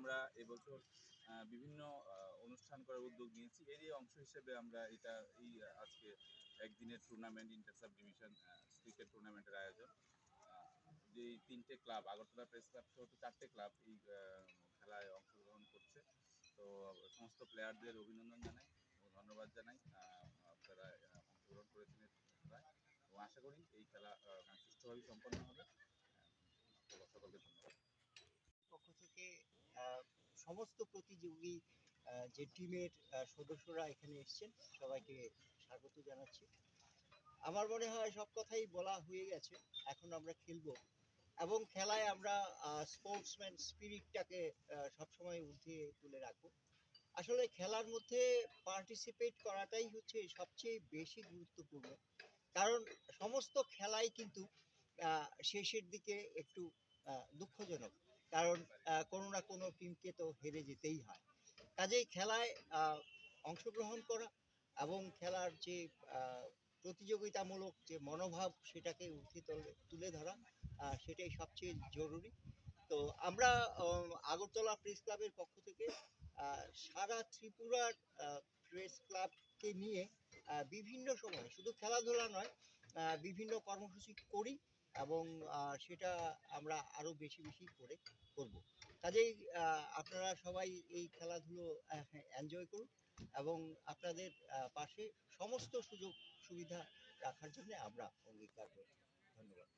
আমরা এবছর বিভিন্ন অনুষ্ঠান করার উদ্যোগ নিয়েছি। এরই অংশ হিসেবে আমরা এটা, এই আজকে একদিনের tournament inter sub division cricket টুর্নামেন্টের আয়োজন। যে তিনটে ক্লাব আগরতলা প্রেস ক্লাব সহ চারটে ক্লাব এই খেলায় অংশগ্রহণ করছে। তো, সমস্ত প্লেয়ারদের অভিনন্দন জানাই ধন্যবাদ জানাই। আপনারা অংশগ্রহণ করেছেন এবং আশা করি এই খেলা সুষ্ঠুভাবে সম্পন্ন হবে আহ, সকলকে ধন্যবাদ পক্ষ থেকে আহ, সমস্ত প্রতিযোগী যে টিমের সদস্যরা এখানে এসেছেন, সবাইকে স্বাগত জানাচ্ছি। আমার মনে হয় সব কথাই বলা হয়ে গেছে, এখন আমরা খেলব। এবং খেলায় আমরা স্পোর্টসম্যান স্পিরিটটাকে সবসময় উঠিয়ে তুলে রাখব। আসলে খেলার মধ্যে পার্টিসিপেট করাটাই হচ্ছে সবচেয়ে বেশি গুরুত্বপূর্ণ। কারণ সমস্ত খেলাই কিন্তু শেষের দিকে একটু দুঃখজনক। কারণ কোনো না কোনো টিমকে তো হেরে যেতেই হয়। কাজেই খেলায় অংশগ্রহণ করা এবং খেলার যে প্রতিযোগিতামূলক যে মনোভাব সেটাকে উঠে তুলে- ধরা সেটাই সবচেয়ে জরুরি। তো আমরা আগরতলা প্রেস ক্লাবের পক্ষ থেকে সারা ত্রিপুরার প্রেস ক্লাবকে নিয়ে বিভিন্ন সময়, শুধু খেলাধুলা নয় বিভিন্ন কর্মসূচি করি এবং সেটা আমরা আরও বেশি বেশি করে করব। কাজেই আপনারা সবাই এই খেলাধুলো এনজয় করুন এবং আপনাদের পাশে সমস্ত সুযোগ সুবিধা রাখার জন্য আমরা অঙ্গীকার করি। ধন্যবাদ।